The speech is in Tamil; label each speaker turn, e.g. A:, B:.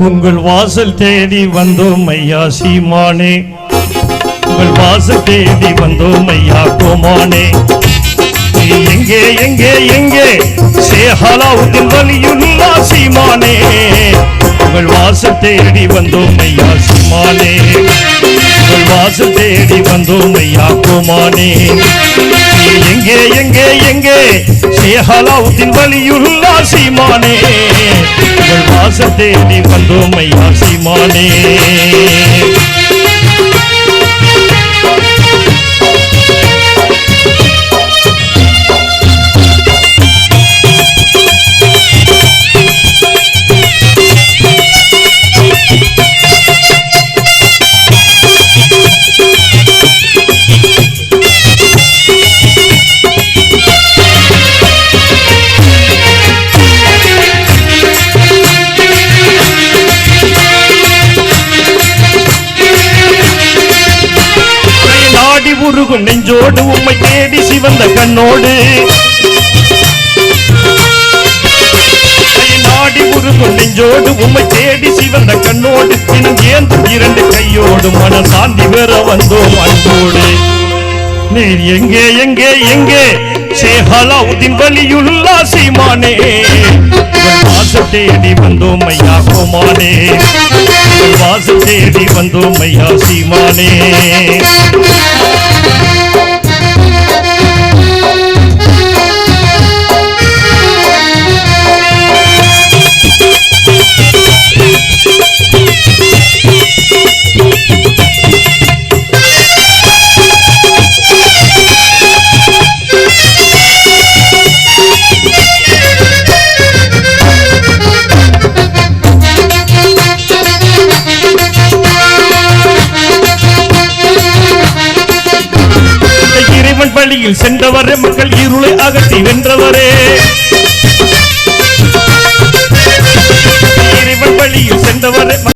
A: உங்கள் வாசல் தேடி வந்தோம் ஐயா சீமானே. உங்கள் வாசல் தேடி வந்தோம் ஐயா கோமானே. எங்கே எங்கே எங்கே? சேஹலாவுத்தின் வலியுல்லா சீமானே. உங்கள் வாசல் தேடி வந்தோம் ஐயா சீமானே. உங்கள் வாசல் தேடி வந்தோம் ஐயா கோமானே. எங்கே எங்கே எங்கே? சேஹலாவுத்தின் வழியுள்ளா சீமானே. உங்கள் வாசத்தே நீ வந்தோமையா சீமானே. ஆடி உருகும் நெஞ்சோடு உம்மை தேடி சிவந்த கண்ணோடு. நாடி உருகும் நெஞ்சோடு உம்மை தேடி சிவந்த கண்ணோடு. தினம் ஏந்தும் இரண்டு கையோடு மன சாந்தி பெற வந்தோம் அன்போடு. நீர் எங்கே எங்கே எங்கே? சேஹலாவுதின் வழியுள்ளா சீமானே. தேடி வந்தோம் ஐயா கோமானே. உங்கள் வாசல் தேடி வந்தோம் ஐயா வழியில் சென்றவரே மக்கள் இருளை அகற்றி வென்றவரே.